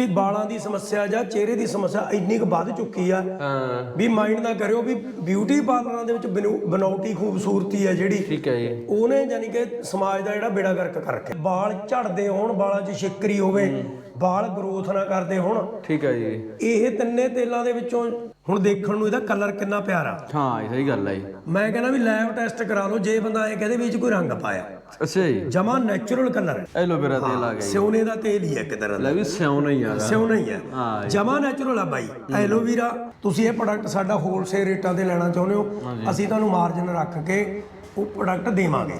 ਵੀ ਵਾਲਾਂ ਦੀ ਸਮੱਸਿਆ ਜਾਂ ਚਿਹਰੇ ਦੀ ਸਮੱਸਿਆ ਇੰਨੀ ਕੁ ਵੱਧ ਚੁੱਕੀ ਆ। ਹਾਂ। ਵੀ ਮਾਈਂਡ ਨਾ ਕਰਿਓ ਵੀ ਬਿਊਟੀ ਪਾਰਲਰਾਂ ਦੇ ਵਿੱਚ ਬਨੂ- ਬਨਾਉਟੀ ਖੂਬਸੂਰਤੀ ਹੈ ਜਿਹੜੀ ਠੀਕ ਹੈ ਜੀ। ਉਹਨੇ ਯਾਨੀ ਕਿ ਸਮਾਜ ਦਾ ਜਿਹੜਾ ਬੇੜਾ ਗਰਕ ਕਰ ਰੱਖਿਆ। ਵਾਲ ਝੜਦੇ ਹੋਣ ਵਾਲਾਂ 'ਚ ਸ਼ਿਕਰੀ ਹੋਵੇ ਵਾਲ ਗਰੋਥ ਨਾ ਕਰਦੇ ਹੋਣ। ਠੀਕ ਹੈ ਜੀ। ਇਹ ਤਿੰਨੇ ਤੇਲਾਂ ਦੇ ਵਿੱਚੋਂ ਹੁਣ ਦੇਖਣ ਨੂੰ ਇਹਦਾ ਕਲਰ ਕਿੰਨਾ ਪਿਆਰਾ। ਹਾਂ ਇਹ ਸਹੀ ਗੱਲ ਹੈ ਜੀ। ਮੈਂ ਕਹਿੰਦਾ ਵੀ ਲੈਬ ਟੈਸਟ ਕਰਾ ਲਓ ਜੇ ਬੰਦਾ ਇਹ ਕਹਦੇ ਵੀ ਇਹ 'ਚ ਕੋਈ ਰੰਗ ਪਾਇਆ। ਅੱਛਾ ਜੀ। ਜਮਾ ਨੈਚੁਰਲ ਕਲਰ ਹੈ। ਐਲੋਵੇਰਾ ਤੇਲ ਆ ਗਿਆ ਸਿਉਨੇ ਦਾ ਤੇਲ ਹੀ ਹੈ ਇੱਕ ਤਰ੍ਹਾਂ ਦਾ। ਲੈ ਵੀ ਸਿਉਂ ਨਹੀਂ ਆਗਾ ਸਿਉਨਾ ਹੀ ਹੈ। ਹਾਂ ਜਮਾ ਨੈਚੁਰਲ ਆ ਬਾਈ। ਐਲੋਵੀਰਾ ਤੁਸੀਂ ਇਹ ਪ੍ਰੋਡਕਟ ਸਾਡਾ ਹੋਲਸੇਲ ਰੇਟਾਂ ਤੇ ਲੈਣਾ ਚਾਹੁੰਦੇ ਹੋ। ਅਸੀਂ ਤੁਹਾਨੂੰ ਮਾਰਜਨ ਰੱਖ ਕੇ ਉਹ ਪ੍ਰੋਡਕਟ ਦੇਵਾਂਗੇ।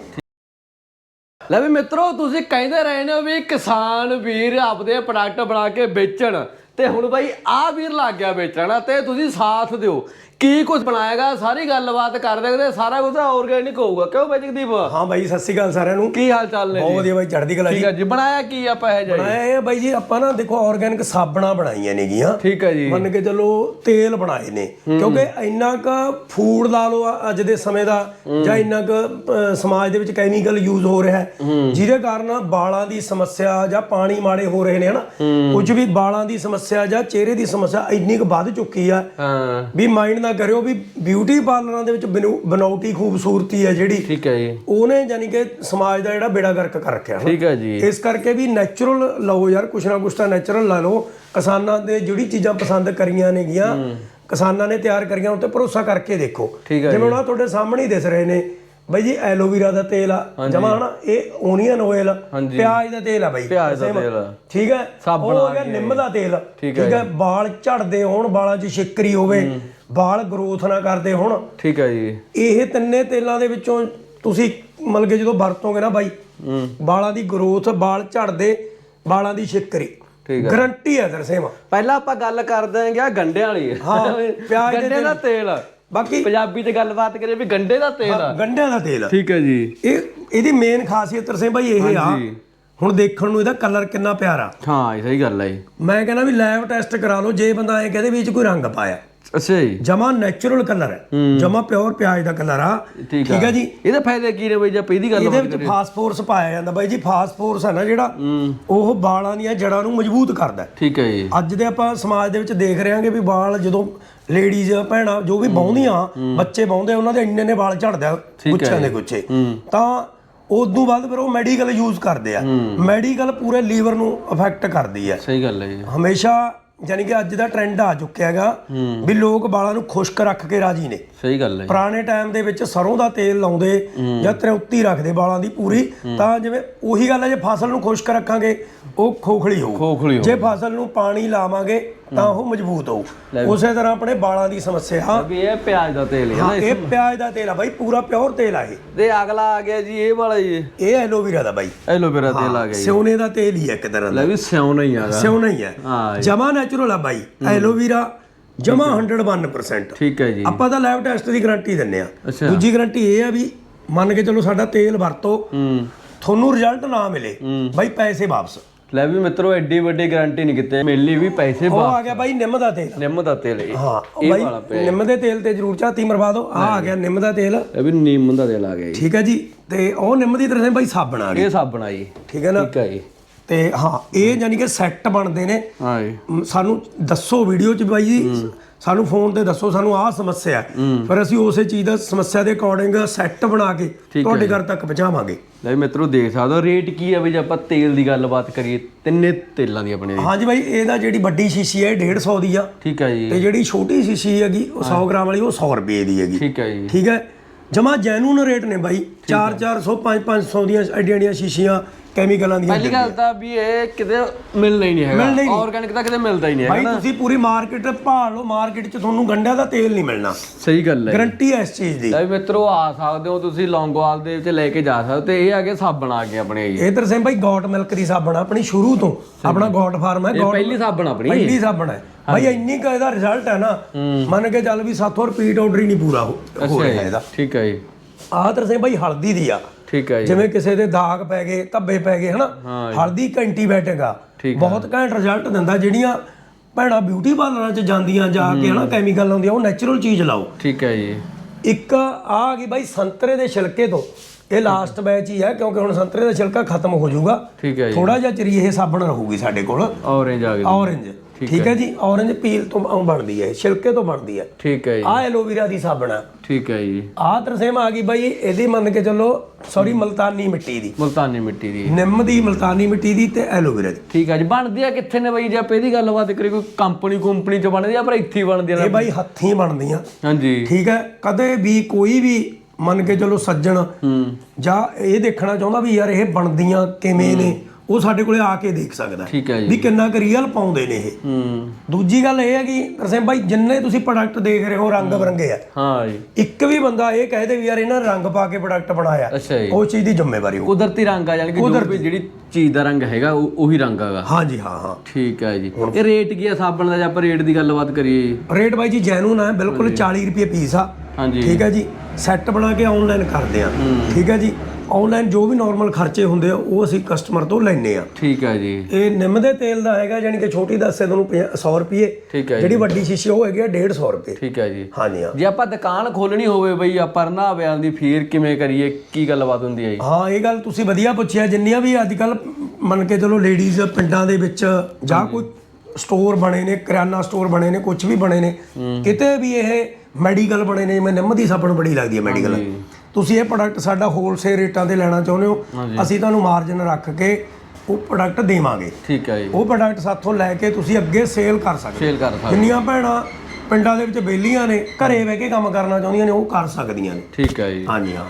ਲੈ ਵੀ ਮਿੱਤਰੋ, ਤੁਸੀਂ ਕਹਿੰਦੇ ਰਹੇ ਨੇ ਵੀ ਕਿਸਾਨ ਵੀਰ ਆਪਦੇ ਪ੍ਰੋਡਕਟ ਬਣਾ ਕੇ ਵੇਚਣ, ਤੇ ਹੁਣ ਬਾਈ ਆ ਵੀਰ ਲੱਗ ਗਿਆ ਵੇਚਣਾ ਤੇ ਤੁਸੀਂ ਸਾਥ ਦਿਓ। ਕੀ ਕੁਝ ਬਣਾਏਗਾ? ਸਾਰੀ ਗੱਲਬਾਤ ਕਰ ਦੇਗੇ ਸਾਰਾ ਕੁਝ ਆਰਗੈਨਿਕ ਹੋਊਗਾ। ਕਿਉਂ ਬਾਈ ਜਗਦੀਪ? ਹਾਂ ਬਾਈ ਸਤਿ ਸ਼੍ਰੀ ਅਕਾਲ ਸਾਰਿਆਂ ਨੂੰ। ਕੀ ਹਾਲ ਚਾਲ ਨੇ ਬਹੁਤ ਵਧੀਆ ਬਾਈ ਚੜ੍ਹਦੀ ਕਲਾ ਜੀ। ਠੀਕ ਹੈ ਜੀ। ਬਣਾਇਆ ਕੀ ਆਪਾਂ ਇਹ ਜਾਈ ਬਣਾਇਆ ਇਹ ਬਾਈ ਜੀ ਆਪਾਂ ਨਾ ਦੇਖੋ ਆਰਗੈਨਿਕ ਸਾਬਣਾ ਬਣਾਈਆਂ ਨੇਗੀਆਂ। ਠੀਕ ਹੈ ਜੀ। ਮੰਨ ਕੇ ਚੱਲੋ ਤੇਲ ਬਣਾਏ ਨੇ। ਕਿਉਂਕਿ ਇੰਨਾ ਕ ਫੂਡ ਲਾ ਆ- ਅੱਜ ਦੇ ਸਮੇਂ ਦਾ ਜਾਂ ਇੰਨਾ ਕ ਸਮਾਜ ਦੇ ਵਿੱਚ ਕੈਮੀਕਲ ਯੂਜ਼ ਹੋ ਰਿਹਾ ਹੈ। ਜਿਹਦੇ ਕਾਰਨ ਵਾਲਾਂ ਦੀ ਸਮੱਸਿਆ ਜਾਂ ਪਾਣੀ ਮਾੜੇ ਹੋ ਰਹੇ ਨੇ ਹਨਾ? ਕੁਝ ਵੀ ਵਾਲਾਂ ਦੀ ਸਮੱਸਿਆ ਜਾਂ ਚਿਹਰੇ ਦੀ ਸਮੱਸਿਆ ਇੰਨੀ ਕੁ ਵੱਧ ਚੁੱਕੀ ਆ ਵੀ ਮਾਈਂਡ ਨਾ ਕਰਿਓ ਵੀ ਬਿਊਟੀ ਪਾਰਲਰਾਂ ਦੇ ਵਿੱਚ ਬਨੂ- ਬਨਾਉਟੀ ਖੂਬਸੂਰਤੀ ਹੈ ਜਿਹੜੀ। ਠੀਕ ਹੈ ਜੀ। ਉਹਨੇ ਯਾਨੀ ਕਿ ਸਮਾਜ ਦਾ ਜਿਹੜਾ ਬੇੜਾ ਗਰਕ ਕਰ ਰੱਖਿਆ ਹਨਾ। ਠੀਕ ਹੈ ਜੀ। ਇਸ ਕਰਕੇ ਵੀ ਨੈਚੁਰਲ ਲਓ ਯਾਰ ਕੁਛ ਨਾ ਕੁਛ ਤਾਂ ਨੈਚੁਰਲ ਲਾ ਲਓ। ਕਿਸਾਨਾਂ ਦੇ ਜਿਹੜੀ ਚੀਜ਼ਾਂ ਪਸੰਦ ਕਰੀਆਂ ਨੇਗੀਆਂ ਕਿਸਾਨਾਂ ਨੇ ਤਿਆਰ ਕਰੀਆਂ ਉੱਤੇ ਭਰੋਸਾ ਕਰਕੇ ਦੇਖੋ। ਠੀਕ ਹੈ ਜਿਵੇਂ ਆਹ ਤੁਹਾਡੇ ਸਾਹਮਣੇ ਹੀ ਦਿਸ ਰਹੇ ਨੇ ਬਈ ਜੀ ਐਲੋਵੀਰਾ ਦਾ ਤੇਲ ਆ ਜਮਾ ਹਨਾ ਇਹ ਓਨੀਅਨ ਆਇਲ ਹਾਂਜੀ। ਪਿਆਜ਼ ਦਾ ਤੇਲ ਆ ਬਈ। ਪਿਆਜ਼ ਦਾ same। ਤੇਲ। ਠੀਕ ਹੈ? ਸਾਬਣ ਉਹ ਹੋ ਗਿਆ ਨਿੰਮ ਦਾ ਤੇਲ। ਠੀਕ ਹੈ ਵਾਲ ਝੜਦੇ ਹੋਣ ਵਾਲਾਂ 'ਚ ਸ਼ਿਕਰੀ ਹੋਵੇ। ਵਾਲ ਗਰੋਥ ਨਾ ਕਰਦੇ ਹੋਣ। ਠੀਕ ਹੈ ਜੀ। ਇਹ ਤਿੰਨੇ ਤੇਲਾਂ ਦੇ ਵਿੱਚੋਂ ਤੁਸੀਂ ਮਤਲਬ ਕਿ ਜਦੋਂ ਵਰਤੋਗੇ ਨਾ ਬਾਈ ਵਾਲਾਂ ਦੀ ਗਰੋਥ ਵਾਲ ਝੜਦੇ ਵਾਲਾਂ ਦੀ ਸ਼ਿਕਰੀ ਠੀਕ ਗਰੰਟੀ ਹੈ ਦਰਸੇਮ ਪਹਿਲਾਂ ਆਪਾਂ ਗੱਲ ਕਰਦੇ ਆ ਗੰਡਿਆਂ ਵਾਲੀ ਹਾਂ, ਪਿਆਜ਼ ਦੇ ਗੰਡੇ ਦਾ ਤੇਲ। ਬਾਕੀ ਪੰਜਾਬੀ ਤੇ ਗੱਲਬਾਤ ਕਰੀਏ ਵੀ ਗੰਡੇ ਦਾ ਤੇਲ ਆ। ਗੰਢਿਆਂ ਦਾ ਤੇਲ ਠੀਕ ਹੈ ਜੀ। ਇਹ ਇਹਦੀ ਮੇਨ ਖਾਸੀਅਤ ਦਰਸੇਮ ਬਾਈ ਇਹ ਆ। ਹੁਣ ਦੇਖਣ ਨੂੰ ਇਹਦਾ ਕਲਰ ਕਿੰਨਾ ਪਿਆਰਾ। ਹਾਂ ਇਹ ਸਹੀ ਗੱਲ ਹੈ ਮੈਂ ਕਹਿੰਦਾ ਵੀ ਲੈਬ ਟੈਸਟ ਕਰਾ ਲਓ ਜੇ ਬੰਦਾ ਇਹ ਕਹਦੇ ਵੀ ਇਹ 'ਚ ਕੋਈ ਰੰਗ ਪਾਇਆ। ਅੱਛਾ ਜੀ। ਜਮਾ ਨੈਚੁਰਲ ਕਲਰ ਹੈ। ਜਮਾ ਪਿਓਰ ਪਿਆਜ਼ ਦਾ ਕਲਰ ਆ। ਠੀਕ ਹੈ ਜੀ। ਇਹਦੇ ਫਾਇਦੇ ਕੀ ਨੇ ਬਈ? ਜੇ ਇਹਦੀ ਗੱਲ ਇਹਦੇ ਵਿੱਚ ਫਾਸਫੋਰਸ ਪਾਇਆ ਜਾਂਦਾ ਬਾਈ ਜੀ। ਫਾਸਫੋਰਸ ਹੈ ਨਾ ਜਿਹੜਾ ਉਹ ਵਾਲਾਂ ਦੀਆਂ ਜੜ੍ਹਾਂ ਨੂੰ ਮਜ਼ਬੂਤ ਕਰਦਾ ਹੈ। ਠੀਕ ਹੈ ਜੀ। ਅੱਜ ਦੇ ਆਪਾਂ ਸਮਾਜ ਦੇ ਵਿੱਚ ਦੇਖ ਰਹੇ ਹਾਂਗੇ ਵੀ ਵਾਲ ਜਦੋਂ ਲੇਡੀਜ਼ ਭੈਣਾਂ ਜੋ ਵੀ ਬਾਉਂਦੀਆਂ ਬੱਚੇ ਬਾਉਂਦੇ ਉਹਨਾਂ ਦੇ ਇੰਨੇ ਨੇ ਵਾਲ ਝੜਦਾ ਗੁੱਛਿਆਂ ਦੇ ਗੁੱਛੇ। ਤਾਂ ਉਦੋਂ ਬਾਅਦ ਫਿਰ ਉਹ ਮੈਡੀਕਲ ਯੂਜ਼ ਕਰਦੇ ਆ। ਮੈਡੀਕਲ ਪੂਰੇ ਲੀਵਰ ਨੂੰ ਅਫੈਕਟ ਕਰਦੀ ਹੈ। ਸਹੀ ਗੱਲ ਹੈ ਜੀ। ਹਮੇਸ਼ਾ ਯਾਨੀ ਕਿ ਅੱਜ ਦਾ ਟ੍ਰੈਂਡ ਆ ਚੁੱਕਿਆ ਹੈਗਾ ਵੀ ਲੋਕ ਵਾਲਾਂ ਨੂੰ ਖੁਸ਼ਕ ਰੱਖ ਕੇ ਰਾਜੀ ਨੇ। ਸਹੀ ਗੱਲ ਹੈ। ਜੀ। ਪੁਰਾਣੇ ਟਾਈਮ ਦੇ ਵਿੱਚ ਸਰੋਂ ਦਾ ਤੇਲ ਲਾਉਂਦੇ ਜਾਂ ਤਰਉਤੀ ਰੱਖਦੇ ਵਾਲਾਂ ਦੀ ਪੂਰੀ ਤਾਂ ਜਿਵੇਂ ਉਹੀ ਗੱਲ ਹੈ ਜੇ ਫਸਲ ਨੂੰ ਖੁਸ਼ਕ ਰੱਖਾਂਗੇ ਉਹ ਖੋਖਲੀ ਹੋਊ। ਖੋਖਲੀ ਹੋ ਜੇ ਫਸਲ ਨੂੰ ਪਾਣੀ ਲਾਵਾਂਗੇ ਤਾਂ ਉਹ ਮਜ਼ਬੂਤ ਹੋਊ। ਉਸੇ ਤਰ੍ਹਾਂ ਆਪਣੇ ਵਾਲਾਂ ਦੀ ਸਮੱਸਿਆ। ਵੀ ਇਹ ਪਿਆਜ਼ ਦਾ ਤੇਲ ਹੈ ਹਾਂ ਇਹ ਪਿਆਜ਼ ਦਾ ਤੇਲ ਆ ਬਾਈ ਪੂਰਾ ਪਿਓਰ ਤੇਲ ਆ ਇਹ। ਤੇ ਅਗਲਾ ਆ ਗਿਆ ਜੀ ਇਹ ਵਾਲਾ ਜੀ ਇਹ ਐਲੋਵੀਰਾ ਦਾ ਬਾਈ। ਐਲੋਵੇਰਾ ਤੇਲ ਆ ਗਿਆ ਜੀ। ਸਿਉਨੇ ਦਾ ਤੇਲ ਹੀ ਹੈ ਇੱਕ ਤਰ੍ਹਾਂ ਦਾ। ਲੈ ਵੀ ਸਿਉਂ ਨਹੀਂ ਆਗਾ ਸਿਉਨਾ ਹੀ ਹੈ। ਹਾਂ। ਜਮਾ ਨੈਚੁਰਲ ਆ ਬਾਈ ਐਲੋਵੀਰਾ ਜਮਾ 101% ਠੀਕ ਹੈ ਜੀ। ਆਪਾਂ ਤਾਂ ਲੈਬ ਟੈਸਟ ਦੀ ਗਾਰੰਟੀ ਦਿੰਨੇ ਆ। ਦੂਜੀ ਗਾਰੰਟੀ ਇਹ ਆ ਵੀ ਮੰਨ ਕੇ ਚਲੋ ਸਾਡਾ ਤੇਲ ਵਰਤੋ ਤੁਹਾਨੂੰ ਰਿਜ਼ਲਟ ਨਾ ਮਿਲੇ ਬਾਈ ਪੈਸੇ ਵਾਪਸ। ਲੈ ਵੀ ਮਿੱਤਰੋ ਐਡੀ ਵੱਡੀ ਗਾਰੰਟੀ ਨਹੀਂ ਕਿਤੇ। ਮਿਲਣੀ ਵੀ ਪੈਸੇ ਉਹ ਆ ਗਿਆ ਬਾਈ ਨਿੰਮ ਦਾ ਤੇਲ। ਨਿੰਮ ਦਾ ਤੇਲ ਇਹ। ਹਾਂ ਇਹ ਵਾਲਾ ਬਾਈ ਨਿੰਮ ਦੇ ਤੇਲ ਤੇ ਜ਼ਰੂਰ ਝਾਤੀ ਮਰਵਾ ਦਿਓ। ਆ ਆ ਗਿਆ ਨਿੰਮ ਦਾ ਤੇਲ। ਇਹ ਵੀ ਨਿੰਮ ਦਾ ਤੇਲ ਆ ਗਿਆ ਜੀ। ਠੀਕ ਹੈ ਜੀ ਤੇ ਉਹ ਨਿੰਮ ਦੀ ਤਰ੍ਹਾਂ ਬਾਈ ਸਾਬਣ ਆ ਗਈ। ਇਹ ਸਾਬਣ ਆ ਜੀ। ਠੀਕ ਹੈ ਨਾ? ਠੀਕ ਹੈ ਜੀ। ਤੇ ਹਾਂ ਇਹ ਯਾਨੀ ਕਿ ਸੈੱਟ ਬਣਦੇ ਨੇ। ਹਾਂ ਜੀ ਸਾਨੂੰ ਦੱਸੋ ਵੀਡੀਓ ਚ ਬਾਈ ਜੀ। ਸਾਨੂੰ ਫੋਨ ਤੇ ਦੱਸੋ ਸਾਨੂੰ ਆਹ ਸਮੱਸਿਆ ਹੈ। ਫਿਰ ਅਸੀਂ ਉਸੇ ਚੀਜ਼ ਦਾ ਸਮੱਸਿਆ ਦੇ ਅਕੋਰਡਿੰਗ ਸੈੱਟ ਬਣਾ ਕੇ ਤੁਹਾਡੇ ਘਰ ਤੱਕ ਪਹੁੰਚਾਵਾਂਗੇ। ਲੈ ਮਿੱਤਰੋ ਦੇਖ ਸਕਦੇ ਹੋ ਰੇਟ ਕੀ ਹੈ ਵੀ ਜੇ ਆਪਾਂ ਤੇਲ ਦੀ ਗੱਲਬਾਤ ਕਰੀਏ ਤਿੰਨੇ ਤੇਲਾਂ ਦੀ ਆਪਣੇ। ਹਾਂਜੀ ਬਾਈ ਇਹਦਾ ਜਿਹੜੀ ਵੱਡੀ ਸ਼ੀਸ਼ੀ ਹੈ ਇਹ 150 ਦੀ ਆ। ਠੀਕ ਹੈ ਜੀ। ਤੇ ਜਿਹੜੀ ਛੋਟੀ ਸ਼ੀਸ਼ੀ ਹੈਗੀ ਉਹ 100 ਗ੍ਰਾਮ ਵਾਲੀ ਉਹ 100 ਰੁਪਏ ਦੀ ਹੈਗੀ। ਠੀਕ ਹੈ ਜੀ। ਠੀਕ ਹੈ? ਜਮਾ ਜੈਨੂਨ ਰੇਟ ਨੇ ਬਾਈ। 4 400 5 500 ਦੀਆਂ ਐਡੀਆਂ ਐਡੀਆਂ ਸ਼ੀਸ਼ੀਆਂ ਕੈਮੀਕਲਾਂ ਦੀਆਂ ਪਹਿਲੀ ਗੱਲ ਤਾਂ ਵੀ ਇਹ ਕਿਤੇ ਮਿਲਣਾ ਹੀ ਨਹੀਂ ਹੈਗਾ। ਆਰਗੈਨਿਕ ਤਾਂ ਕਿਤੇ ਮਿਲਦਾ ਹੀ ਨਹੀਂ ਹੈਗਾ ਨਾ। ਤੁਸੀਂ ਪੂਰੀ ਮਾਰਕੀਟ ਭਾਲ ਲਓ ਮਾਰਕੀਟ 'ਚ ਤੁਹਾਨੂੰ ਗੰਡਿਆਂ ਦਾ ਤੇਲ ਨਹੀਂ ਮਿਲਣਾ। ਸਹੀ ਗੱਲ ਹੈ ਗਰੰਟੀ ਹੈ ਇਸ ਚੀਜ਼ ਦੀ। ਲੈ ਮਿੱਤਰੋ ਆ ਸਕਦੇ ਹੋ ਤੁਸੀਂ ਲੌਂਗੋਵਾਲ ਦੇ ਵਿੱਚ ਲੈ ਕੇ ਜਾ ਸਕਦੇ ਤੇ ਇਹ ਆ ਕੇ ਸਾਬਣ ਆ ਗਏ ਆਪਣੇ ਇਹ ਤਰਸੇਮ ਬਾਈ ਗੋਟ ਮਿਲਕ ਦੀ ਸਾਬਣ ਆਪਣੀ ਸ਼ੁਰੂ ਤੋਂ। ਆਪਣਾ ਗੋਟ ਫਾਰਮ ਹੈ ਇਹ ਗੋਟ ਪਹਿਲੀ ਸਾਬਣ ਆਪਣੀ। ਪਹਿਲੀ ਸਾਬਣ ਹੈ। ਬਾਈ ਇੰਨੀ ਕੁ ਇਹਦਾ ਰਿਜ਼ਲਟ ਹੈ ਨਾ ਮੰਨ ਕੇ ਚੱਲ ਵੀ ਸਾਥੋਂ ਰਿਪੀਟ ਆਰਡਰ ਹੀ ਨਹੀਂ ਪੂਰਾ ਹੋ ਹੋ ਰਿਹਾ ਇਹਦਾ। ਠੀਕ ਹੈ ਜੀ। ਆਹ ਤਰਸੇਮ ਬਾਈ ਹਲਦੀ ਦੀ ਆ। ਠੀਕ ਹੈ ਜੀ। ਜਿਵੇਂ ਕਿਸੇ ਦੇ ਦਾਗ ਪੈ ਗਏ ਧੱਬੇ ਪੈ ਗਏ ਹਨਾ? ਹਲਦੀ ਇੱਕ ਐਂਟੀਬਾਇਓਟਿਕ ਆ ਬਹੁਤ ਘੈਂਟ ਰਿਜ਼ਲਟ ਦਿੰਦਾ ਜਿਹੜੀਆਂ ਭੈਣਾਂ ਬਿਊਟੀ ਪਾਰਲਰਾਂ 'ਚ ਜਾਂਦੀਆਂ ਜਾ ਕੇ ਹਨਾ ਕੈਮੀਕਲ ਲਾਉਂਦੀਆਂ ਉਹ ਨੈਚੁਰਲ ਚੀਜ਼ ਲਾਓ। ਠੀਕ ਹੈ ਜੀ। ਇੱਕ ਆ ਆ ਗਈ ਬਾਈ ਸੰਤਰੇ ਦੇ ਛਿਲਕੇ ਤੋਂ। ਇਹ ਲਾਸਟ ਬੈਚ ਹੀ। ਹੈ ਕਿਉਂਕਿ ਹੁਣ ਸੰਤਰੇ ਦਾ ਛਿਲਕਾ ਖਤਮ ਹੋ ਜਾਊਗਾ। ਠੀਕ ਹੈ ਜੀ। ਥੋੜਾ ਜਿਹਾ ਚਰੀ ਇਹ ਸਾਬਣ ਰਹੂਗੀ ਸਾਡੇ ਕੋਲ। ਔਰੇਂਜ ਆ ਗਈ। ਔਰੰਜ ਠੀਕ ਹੈ ਜੀ ਔਰੰਜ ਪੀਲ ਤੋਂ ਬਣਦੀ ਹੈ ਛਿਲਕੇ ਤੋਂ ਬਣਦੀ ਹੈ। ਠੀਕ ਹੈ ਜੀ। ਆਹ ਐਲੋਵੀਰਾ ਦੀ ਸਾਬਣ ਆ ਠੀਕ ਹੈ ਜੀ। ਆਹ ਤਰਸੇਮ ਆ ਗਈ ਬਾਈ ਇਹਦੀ ਮੰਨ ਕੇ ਚੱਲੋ ਸੌਰੀ ਮਲਤਾਨੀ ਮਿੱਟੀ ਦੀ। ਮੁਲਤਾਨੀ ਮਿੱਟੀ ਦੀ। ਨਿੰਮ ਦੀ ਮਲਤਾਨੀ ਮਿੱਟੀ ਦੀ ਤੇ ਐਲੋਵੀਰਾ ਦੀ। ਠੀਕ ਹੈ ਜੀ ਬਣਦੀ ਆ ਕਿੱਥੇ ਨੇ ਬਈ? ਜੇ ਆਪਾਂ ਇਹਦੀ ਗੱਲਬਾਤ ਕਰੀ ਕੋਈ ਕੰਪਨੀ ਕੁੰਪਨੀ ਚ ਬਣਦੀ ਆ ਪਰ ਇੱਥੇ ਬਣਦੀ ਆ? ਇਹ ਬਾਈ ਹੱਥੀਂ ਬਣਦੀਆਂ। ਹਾਂਜੀ। ਠੀਕ ਹੈ ਕਦੇ ਵੀ ਕੋਈ ਵੀ ਮੰਨ ਕੇ ਚਲੋ ਸੱਜਣ ਹੂੰ। ਜਾਂ ਇਹ ਦੇਖਣਾ ਚਾਹੁੰਦਾ ਵੀ ਯਾਰ ਇਹ ਬਣਦੀਆਂ ਕਿਵੇਂ ਨੇ? ਉਹ ਸਾਡੇ ਕੋਲੇ ਆ ਕੇ ਦੇਖ ਸਕਦਾ ਹੈ ਠੀਕ ਹੈ ਜੀ। ਵੀ ਕਿੰਨਾ ਕੁ ਰੀਅਲ ਪਾਉਂਦੇ ਨੇ ਇਹ। ਹੂੰ। ਦੂਜੀ ਗੱਲ ਇਹ ਹੈ ਕਿ ਤਰਸੇਮ ਬਾਈ ਜਿੰਨੇ ਤੁਸੀਂ ਪ੍ਰੋਡਕਟ ਦੇਖ ਰਹੇ ਹੋ ਰੰਗ ਬਰੰਗੇ ਆ। ਹਾਂ ਜੀ। ਇੱਕ ਵੀ ਬੰਦਾ ਇਹ ਕਹਦੇ ਵੀ ਯਾਰ ਇਹਨਾਂ ਰੰਗ ਪਾ ਕੇ ਪ੍ਰੋਡਕਟ ਬਣਾਇਆ। ਅੱਛਾ ਜੀ। ਉਹ ਚੀਜ਼ ਦੀ ਜ਼ਿੰਮੇਵਾਰੀ ਹੋ ਕੁਦਰਤੀ ਰੰਗ ਆ ਜਾਣੀ ਕਿ ਜੋ ਵੀ ਜਿਹੜੀ ਚੀਜ਼ ਦਾ ਰੰਗ ਹੈਗਾ ਉਹ- ਉਹੀ ਰੰਗ ਹੈਗਾ। ਹਾਂਜੀ ਹਾਂ ਹਾਂ। ਠੀਕ ਹੈ ਜੀ। ਇਹ ਰੇਟ ਕੀ ਆ ਸਾਬਣ ਦਾ? ਜੇ ਆਪਾਂ ਰੇਟ ਦੀ ਗੱਲਬਾਤ ਕਰੀਏ ਜੀ। ਰੇਟ ਬਾਈ ਜੀ ਜੈਨੂਨ ਹੈ ਬਿਲਕੁਲ 40 ਰੁਪਏ ਪੀਸ ਆ। ਹਾਂਜੀ। ਠੀਕ ਹੈ ਜੀ। ਸੈੱਟ ਬਣਾ ਕੇ ਆਨਲਾਈਨ ਕਰਦੇ ਆ। ਠੀਕ ਹੈ ਜੀ। ਆਨਲਾਈਨ ਜੋ ਵੀ ਨਾਰਮਲ ਖਰਚੇ ਹੁੰਦੇ ਆ ਉਹ ਅਸੀਂ ਕਸਟਮਰ ਤੋਂ ਲੈਨੇ ਆ। ਠੀਕ ਹੈ ਜੀ। ਇਹ ਨਿੰਮ ਦੇ ਤੇਲ ਦਾ ਹੈਗਾ ਯਾਨੀ ਕਿ ਛੋਟੀ ਦੱਸੇ ਤੁਹਾਨੂੰ 100 ਰੁਪਏ ਠੀਕ ਹੈ ਜਿਹੜੀ ਵੱਡੀ ਸ਼ੀਸ਼ੀ ਉਹ ਹੈਗੀ ਆ 150 ਰੁਪਏ। ਠੀਕ ਹੈ ਜੀ। ਹਾਂਜੀ ਹਾਂ। ਜੇ ਆਪਾਂ ਦੁਕਾਨ ਖੋਲਣੀ ਹੋਵੇ ਬਈ ਆਪਾਂ ਰਨਾਵਿਆਂ ਦੀ ਫੇਰ ਕਿਵੇਂ ਕਰੀਏ? ਕੀ ਗੱਲਬਾਤ ਹੁੰਦੀ ਹੈ ਜੀ? ਹਾਂ ਇਹ ਗੱਲ ਤੁਸੀਂ ਵਧੀਆ ਪੁੱਛਿਆ ਜਿੰਨੀਆਂ ਵੀ ਅੱਜ ਕੱਲ ਮੰਨ ਕੇ ਚਲੋ ਲੇਡੀਜ਼ ਪਿੰਡਾਂ ਦੇ ਵਿੱਚ ਜਾਂ ਕੋਈ ਸਟੋਰ ਬਣੇ ਨੇ ਕਰਿਆਨਾ ਸਟੋਰ ਬਣੇ ਨੇ ਕੁਝ ਵੀ ਬਣੇ ਨੇ ਕਿਤੇ ਵੀ ਇਹ ਮੈਡੀਕਲ ਬਣੇ ਨੇ ਜਿਵੇਂ ਨਿੰਮ ਦੀ ਸਾਬਣ ਬੜੀ ਲੱਗਦੀ ਹੈ ਮੈਡੀਕਲ ਤੁਸੀਂ ਇਹ ਪ੍ਰੋਡਕਟ ਸਾਡਾ ਹੋਲਸੇਲ ਰੇਟਾਂ ਤੇ ਲੈਣਾ ਚਾਹੁੰਦੇ ਹੋ ਅਸੀਂ ਤੁਹਾਨੂੰ ਮਾਰਜਨ ਰੱਖ ਕੇ ਉਹ ਪ੍ਰੋਡਕਟ ਦੇਵਾਂਗੇ। ਠੀਕ ਹੈ ਜੀ। ਉਹ ਪ੍ਰੋਡਕਟ ਸਾਥੋਂ ਲੈ ਕੇ ਤੁਸੀਂ ਅੱਗੇ ਸੇਲ ਕਰ ਸਕਦੇ ਸੇਲ ਕਰ ਸਕਦੇ ਜਿੰਨੀਆਂ ਭੈਣਾਂ ਪਿੰਡਾਂ ਦੇ ਵਿੱਚ ਬੇਲੀਆਂ ਨੇ ਘਰੇ ਬਹਿ ਕੇ ਕੰਮ ਕਰਨਾ ਚਾਹੁੰਦੀਆਂ ਨੇ ਉਹ ਕਰ ਸਕਦੀਆਂ ਨੇ। ਠੀਕ ਹੈ ਜੀ। ਹਾਂਜੀ ਹਾਂ।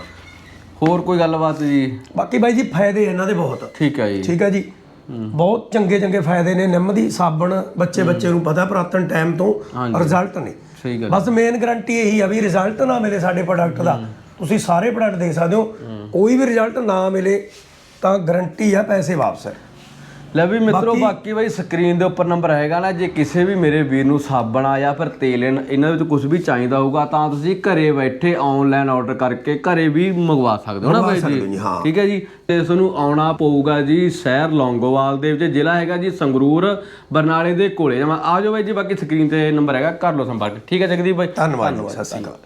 ਹੋਰ ਕੋਈ ਗੱਲਬਾਤ ਜੀ? ਬਾਕੀ ਬਾਈ ਜੀ ਫਾਇਦੇ ਇਹਨਾਂ ਦੇ ਬਹੁਤ। ਠੀਕ ਹੈ ਜੀ। ਠੀਕ ਹੈ ਜੀ। ਬਹੁਤ ਚੰਗੇ ਚੰਗੇ ਫਾਇਦੇ ਨੇ ਨਿੰਮ ਦੀ ਸਾਬਣ ਬੱਚੇ ਬੱਚੇ ਨੂੰ ਪਤਾ ਪੁਰਾਤਨ ਟਾਈਮ ਤੋਂ ਰਿਜ਼ਲਟ ਨੇ। ਸਹੀ ਗੱਲ ਬਸ ਮੇਨ ਗਾਰੰਟੀ ਇਹੀ ਆ ਵੀ ਰਿਜ਼ਲਟ ਨਾ ਮਿਲੇ ਸਾਡੇ ਪ੍ਰੋਡਕਟ ਦਾ। ਤੁਸੀਂ ਸਾਰੇ ਪ੍ਰੋਡਕਟ ਦੇ ਸਕਦੇ ਹੋ। ਕੋਈ ਵੀ ਰਿਜ਼ਲਟ ਨਾ ਮਿਲੇ ਤਾਂ ਗਾਰੰਟੀ ਆ ਪੈਸੇ ਵਾਪਸ ਹੈ ਲੈ ਵੀ ਮਿੱਤਰੋ ਬਾਕੀ ਬਾਈ ਸਕਰੀਨ ਦੇ ਉੱਪਰ ਨੰਬਰ ਹੈਗਾ ਨਾ ਜੇ ਕਿਸੇ ਵੀ ਮੇਰੇ ਵੀਰ ਨੂੰ ਸਾਬਣ ਆ ਜਾਂ ਫਿਰ ਤੇਲ ਇਹਨਾਂ ਵਿੱਚ ਕੁਝ ਵੀ ਚਾਹੀਦਾ ਹੋਊਗਾ ਤਾਂ ਤੁਸੀਂ ਘਰੇ ਬੈਠੇ ਆਨਲਾਈਨ ਆਰਡਰ ਕਰਕੇ ਘਰੇ ਵੀ ਮੰਗਵਾ ਸਕਦੇ ਹੋ ਨਾ ਬਾਈ ਜੀ। ਠੀਕ ਹੈ ਜੀ? ਤੇ ਤੁਹਾਨੂੰ ਆਉਣਾ ਪਊਗਾ ਜੀ ਸ਼ਹਿਰ ਲੌਂਗੋਵਾਲ ਦੇ ਵਿੱਚ ਜ਼ਿਲ੍ਹਾ ਹੈਗਾ ਜੀ ਸੰਗਰੂਰ ਬਰਨਾਲੇ ਦੇ ਕੋਲੇ। ਆ ਜਾਓ ਬਾਈ ਜੀ ਬਾਕੀ ਸਕਰੀਨ ਤੇ ਨੰਬਰ ਹੈਗਾ ਕਰ ਲਓ ਸੰਪਰਕ। ਠੀਕ ਹੈ ਜਗਦੀਪ ਬਾਈ? ਧੰਨਵਾਦ ਸਤਿ ਸ਼੍ਰੀ ਅਕਾਲ।